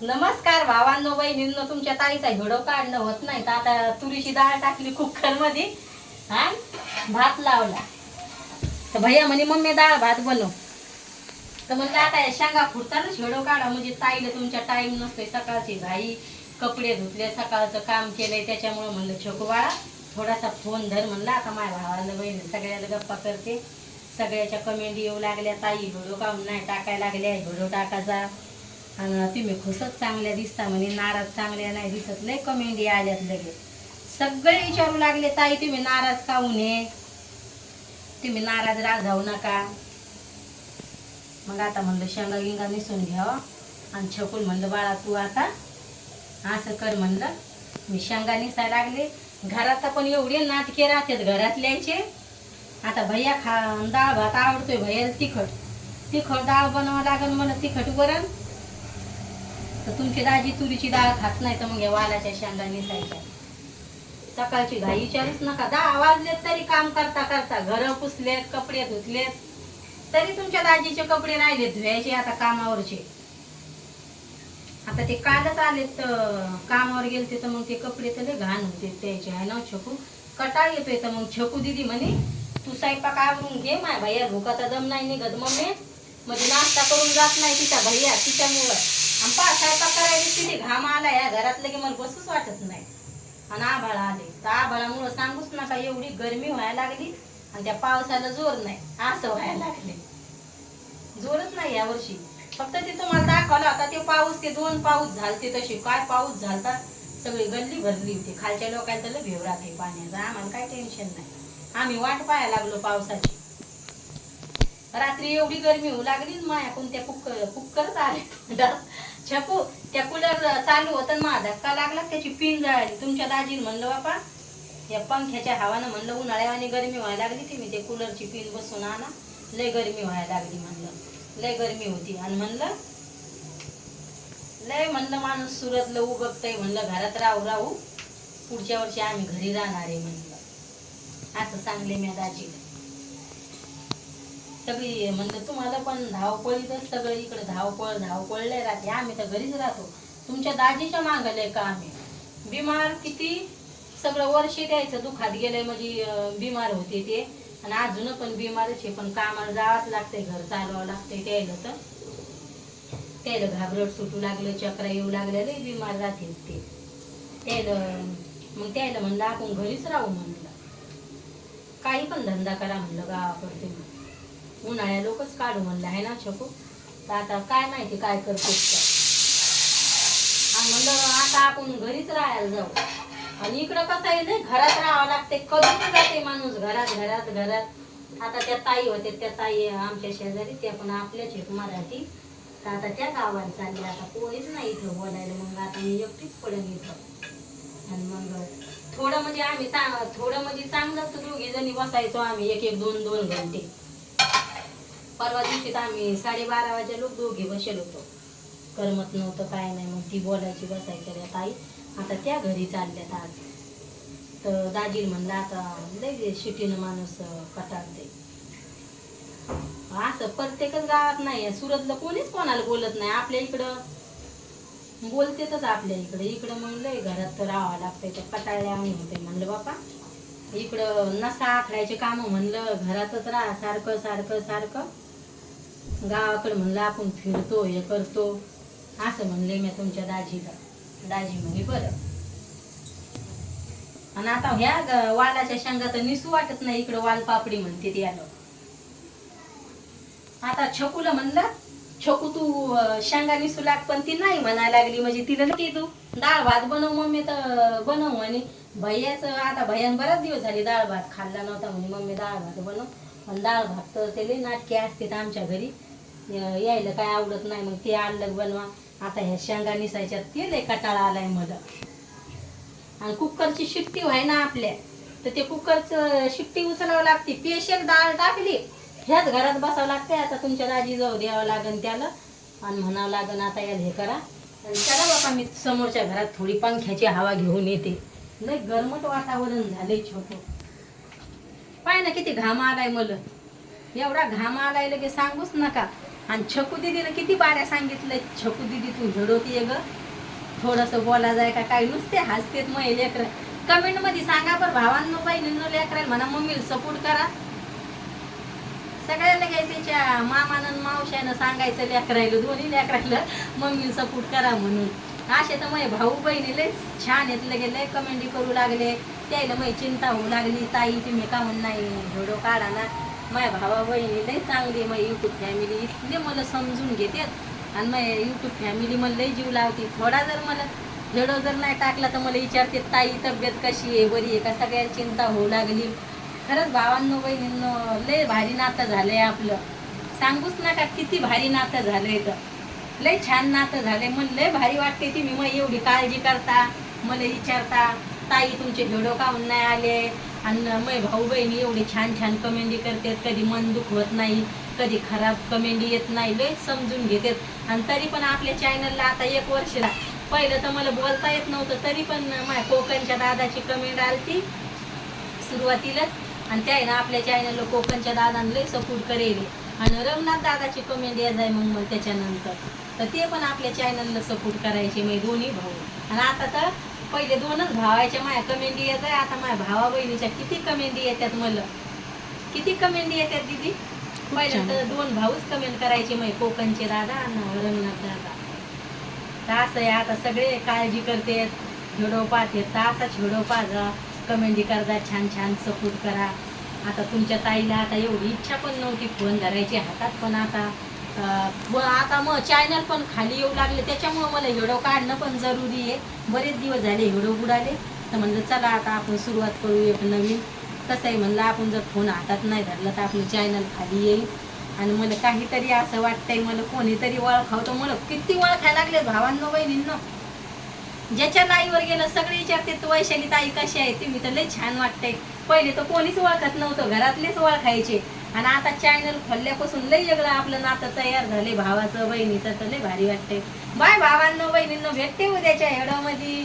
नमस्कार भावांनो बहिणींनो तुमच्या ताईचा हिडो काढणं होत नाही. तर आता तुरीची डाळ टाकली कुकरमध्ये हा भात लावला. तर भैया म्हणे मम्मी डाळ भात बनव. तर म्हणलं आता या शेंगा फुटतानाच हिडो काढा. म्हणजे ताईला तुमच्या टाईम नसतोय. सकाळची घाई कपडे धुतले सकाळचं काम केलंय. त्याच्यामुळं म्हणलं छोकवाळा थोडासा फोन धर. म्हणला आता माझ्या भावाला बहिणी सगळ्याला गप्पा करते. सगळ्याच्या कमेंट येऊ लागल्या. ताई व्हिडिओ काढून नाही टाकायला लागल्या. व्हिडिओ टाकायचा आणि तुम्ही खुसच चांगल्या दिसता म्हणे नाराज चांगल्या नाही दिसत लय कमेंट आल्यात लगेच. सगळे विचारू लागले ताई तुम्ही नाराज काहू नये? तुम्ही नाराज राजावू नका. मग आता म्हणलं शेंगा गिंगा निसून घ्यावं हो. आणि छकुल म्हणलं बाळा तू आता असं कर म्हणलं. मी शेंगा निसायला लागले. घरात पण एवढे नाटके राहतात घरातल्याचे. आता भैया खा डाळ भात आवडतोय भैयाला तिखट. तिखट डाळ बनवावं लागेल मला तिखट वरण. तर तुमची दाजी तुरीची डाळ खात नाही तर मग या वालाच्या शेंगा निसायच्या सकाळची घाई विचारूच नका. दहा वाजलेत तरी काम करता करता घर पुसलेत कपडे धुतलेत. तरी तुमच्या दाजीचे कपडे राहिलेत धुवायचे आता कामावरचे. आता ते कालच आलेत तर कामावर गेलते तर मग ते कपडे तर घाण होते त्याचे आहे ना छकू? कटाळ येतोय तर मग छकू दिदी म्हणे तू स्वयंपाक आवरून घे माय भैया भुकाचा दम नाही निघत मम्मी. म्हणजे नाश्ता करून जात नाही तिचा भैया तिच्यामुळं. आणि पा स्वयंपाक करायला किती घाम आला या घरातलं की मला बसूच वाटत नाही. आणि आभाळ आले. तर आभाळामुळं सांगूच नका एवढी गरमी व्हायला लागली आणि त्या पावसाला जोर नाही. असं व्हायला लागले. जोरच नाही या वर्षी. फक्त ते तुम्हाला दाखवला होता ते पाऊस ते दोन पाऊस झालते तशी काय पाऊस झालता? सगळी गल्ली भरली होती. खालच्या लोकांना तर भेव राहते पाण्याचा आम्हाला काय टेन्शन नाही. आम्ही वाट पाहायला लागलो पावसाची. रात्री एवढी गरमी होऊ लागली माया कोणत्या कुक्कर कुक्करच आले. छकू त्या कूलर चालू होतं न माझा धक्का लागला त्याची पिन जळाली. तुमच्या दाजीने म्हणलं बापा या पंख्याच्या हवानं म्हणलं उन्हाळ्यावानी गरमी व्हायला लागली ती मी ते कूलरची पिन बसून आणा. लय गरमी व्हायला लागली म्हणलं. लय गरमी होती. आणि म्हणलं लय म्हणलं माणूस सुरतला बघतय म्हणलं घरात राहू राहू. पुढच्या वर्षी आम्ही घरी राहणार आहे म्हणलं. असं सांगले मी दाजीला. सगळी म्हणलं तुम्हाला पण धावपळीतच सगळं इकडे धावपळ धावपळले राहते. आम्ही तर घरीच राहतो. तुमच्या दाजीच्या मागले का आम्ही बिमार किती? सगळं वर्ष द्यायचं. दुखात गेलंय म्हणजे बिमार होते ते. आणि अजून पण बिमारच आहे. पण कामाला जावंच लागतंय. घर चालवावं लागतंय. त्यायला तर. त्याला घाबरट सुटू लागलं. चक्र येऊ लागलेले लय बिमार राहतील ते. त्याला मग त्याला म्हणलं आपण घरीच राहू म्हणलं. काही पण धंदा करा म्हणलं गावाकडते उन्हाळ्या लोकच काढू म्हणलं आहे ना छकू? तर आता काय माहिती काय करतो आणि म्हणलं आता आपण घरीच राहायला जाऊ. आणि इकडं कसं आहे नाही घरात राहावं लागते. कधी जाते माणूस घरात घरात घरात. आता त्या ताई होते त्या ताई आमच्या शेजारी त्या पण आपल्याच आहेत मराठी. तर आता त्या गावाला चालले. आता कोणीच नाही इथं बोलायला. मग आता मी एकटीच पडेल इथं. आणि मग थोडं म्हणजे आम्ही चांग थोडं म्हणजे चांगलंच दोघी जणी बसायचो आम्ही. एक एक दोन दोन घंटे. परवा दिवशी तर आम्ही साडेबारा वाजे लोक दोघे बसेल होतो. करमत नव्हतं काय नाही मग ती बोलायची बसायची रे ताई आता त्या घरी चालल्यात आज. तर दाजील म्हणलं आता लय शिटीनं माणूस कटाळते असं प्रत्येकच गावात नाही आहे. सुरतला कोणीच कोणाला बोलत नाही. आपल्या इकडं बोलतेतच आपल्या इकडे. इकडं मग लय घरात तर राहावं लागतंय. तर कटाळल्या आम्ही होते. म्हणलं बापा इकडं नसा आखडायचे काम म्हणलं घरातच राहा सारखं सारखं सारखं. गावाकडे म्हणलं आपण फिरतो हे करतो. असं म्हणले मी तुमच्या दाजीला. दाजी म्हणे बरं. आणि आता ह्या वालाच्या शेंगा तर निसू वाटत नाही इकडं वाल पापडी म्हणते ती आलं आता छकूला म्हणलं छकू तू शेंगा निसू लाग पण ती नाही म्हणायला लागली म्हणजे तिला ते तू. डाळ भात बनव मम्मी तर बनव म्हणे. भैयाच आता भैयान बराच दिवस झाले डाळ भात खाल्ला नव्हता म्हणे मम्मी डाळ भात बनव. पण डाळ भात तर ते लई नाटके असतात आमच्या घरी. यायला काय आवडत नाही मग ते आणलं बनवा. आता ह्या शेंगा निसायच्यात ते लय कटाळा आलाय मला आणि कुकरची शिट्टी व्हाय ना आपल्या. तर ते कुकरचं शिट्टी उचलावं लागते पेशल डाळ टाकली. ह्याच घरात बसावं लागते आता तुमच्या दाजी जाऊ द्यावं लागन त्याला. आणि म्हणावं लागन आता याला हे करा. आणि चला बाबा मी समोरच्या घरात थोडी पंख्याची हवा घेऊन येते. लय गरमट वातावरण झालंय छोटं. पाय ना किती घाम आलाय मला. एवढा घाम आलाय लगे सांगूच नका. आणि छकू दिदीनं किती बाऱ्या सांगितलं छकू दिदी तू झडवतीये ग. थोडंसं बोला जाय का काय? नुसते हसतेत मग लेकर. कमेंटमध्ये सांगा बरं भावांनो बहिणींनो लेकरायला म्हणा मम्मीला सपोर्ट करा. सगळ्याला काय त्याच्या मामानं मावशानं सांगायचं लेकरायला दोन्ही लेकरायला मम्मीला सपोर्ट करा म्हणून. असे तर मग भाऊ बहिणी लय छान येत लगे लय कमेंटी करू लागले. त्याला मग चिंता होऊ लागली ताई तुम्ही का म्हणून नाही व्हिडिओ काढा ना. माझ्या भावा बहिणी लय चांगली मग युट्यूब फॅमिली इथले मला समजून घेतात आणि मग युट्यूब फॅमिली मला लय जीव लावते. थोडा जर मला व्हिडिओ जर नाही टाकला तर मला विचारते ताई तब्येत कशी आहे? बरी आहे का? सगळ्या चिंता होऊ लागली. खरंच भावांनो बहिणींनो लय भारी नातं झालं आहे आपलं. सांगूच नका किती भारी नातं झालंय तर लय छान नातं झालंय. मला लय भारी वाटते तुम्ही मग एवढी काळजी करता मला विचारता. ताई तुमचे व्हिडिओ काहून नाही आले? आणि मग भाऊ बहिणी एवढी छान छान कमेंडी करतात कधी मन दुखवत नाही कधी खराब कमेंडी येत नाही लय समजून घेतात. आणि तरी पण आपल्या चॅनलला आता एक वर्ष पहिलं तर मला बोलता येत नव्हतं तरी पण माझ्या कोकणच्या दादाची कमेंट आलती सुरुवातीलाच. आणि त्या आहे ना आपल्या चॅनलला कोकणच्या दादांना लय सपोर्ट करेल. आणि रंगनाथ दादाची कमेंट या जाय मग मग त्याच्यानंतर. तर ते पण आपल्या चॅनलला सपोर्ट करायचे मग दोन्ही भाऊ. आणि आता तर पहिले दोनच भावाच्या माझ्या कमेंटी येत आहे. आता माझ्या भावा बहिणीच्या किती कमेंटी येतात मला किती कमेंटी येतात दिदी? पहिलं तर दोन भाऊच कमेंट करायचे मग कोकणचे दादा आणि रंगनाथ दादा. तर असं आहे आता सगळे काळजी करते व्हिडिओ पाहते. असाच व्हिडिओ पाहा कमेंटी करता छान छान सपोर्ट करा. आता तुमच्या ताईला आता एवढी इच्छा पण नव्हती फोन धरायची हातात पण आता. व आता मग चॅनल पण खाली येऊ लागले. त्याच्यामुळं मला हिडो काढणं पण जरुरी आहे. बरेच दिवस झाले हिडो बुडाले. तर म्हणलं चला आता आपण सुरुवात करू एक नवीन. कसं आहे म्हणलं आपण जर फोन हातात नाही धरला तर आपलं चॅनल खाली येईल. आणि मला काहीतरी असं वाटतंय मला कोणीतरी ओळखावतो मला किती ओळखायला लागले भावांनो बहिणींनो. ज्याच्या लाईवर गेलं सगळे विचारते तू वैशाली ताई कशी आहे? ती मी तर लय छान वाटतंय. पहिले तर कोणीच ओळखत नव्हतं. घरातलेच ओळखायचे. आणि आता चॅनल खोलल्यापासून लय वेगळं आपलं नातं तयार झाले भावाचं बहिणीचं तर लय भारी वाटते बाय भावांना बहिणींना भेटते उद्याच्या हेडामध्ये.